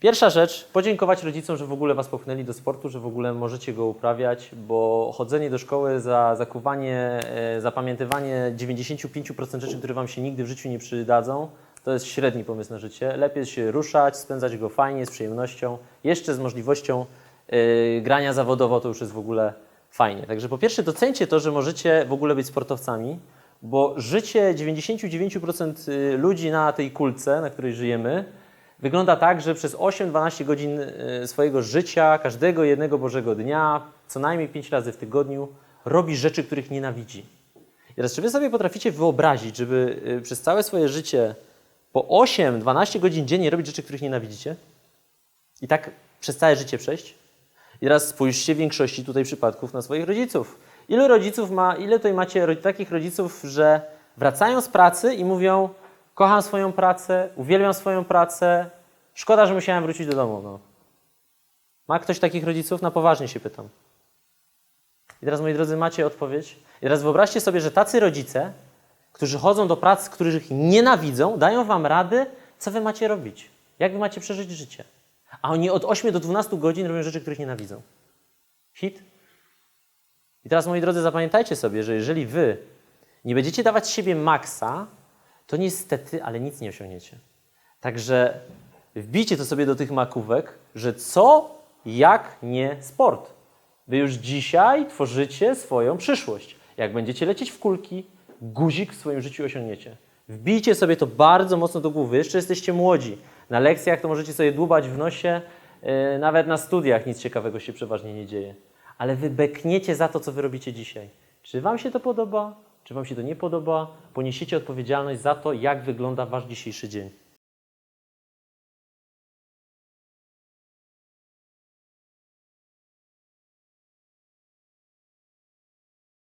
Pierwsza rzecz, podziękować rodzicom, że w ogóle Was popchnęli do sportu, że w ogóle możecie go uprawiać, bo chodzenie do szkoły za zakuwanie, e, zapamiętywanie 95% rzeczy, które Wam się nigdy w życiu nie przydadzą, to jest średni pomysł na życie. Lepiej się ruszać, spędzać go fajnie, z przyjemnością, jeszcze z możliwością e, grania zawodowo, to już jest w ogóle fajnie. Także po pierwsze docencie to, że możecie w ogóle być sportowcami, bo życie 99% y, ludzi na tej kulce, na której żyjemy, wygląda tak, że przez 8-12 godzin y, swojego życia, każdego jednego Bożego dnia, co najmniej 5 razy w tygodniu, robi rzeczy, których nienawidzi. I teraz, czy wy sobie potraficie wyobrazić, żeby y, przez całe swoje życie po 8-12 godzin dziennie robić rzeczy, których nienawidzicie? I tak przez całe życie przejść? I teraz spójrzcie w większości tutaj przypadków na swoich rodziców. Ilu rodziców ma, ile tutaj macie takich rodziców, że wracają z pracy i mówią: Kocham swoją pracę, uwielbiam swoją pracę, szkoda, że musiałem wrócić do domu. No. Ma ktoś takich rodziców? Na poważnie się pytam. I teraz, moi drodzy, macie odpowiedź. I teraz wyobraźcie sobie, że tacy rodzice, którzy chodzą do prac, których nienawidzą, dają wam rady, co wy macie robić. Jak wy macie przeżyć życie. A oni od 8 do 12 godzin robią rzeczy, których nienawidzą. Hit? I teraz, moi drodzy, zapamiętajcie sobie, że jeżeli wy nie będziecie dawać siebie maksa, to niestety, ale nic nie osiągniecie. Także wbijcie to sobie do tych makówek, że co, jak nie sport. Wy już dzisiaj tworzycie swoją przyszłość. Jak będziecie lecieć w kulki, guzik w swoim życiu osiągniecie. Wbijcie sobie to bardzo mocno do głowy. Jeszcze jesteście młodzi. Na lekcjach to możecie sobie dłubać w nosie, yy, nawet na studiach nic ciekawego się przeważnie nie dzieje. Ale wy bekniecie za to, co wy robicie dzisiaj. Czy wam się to podoba? Czy wam się to nie podoba? Poniesiecie odpowiedzialność za to, jak wygląda wasz dzisiejszy dzień.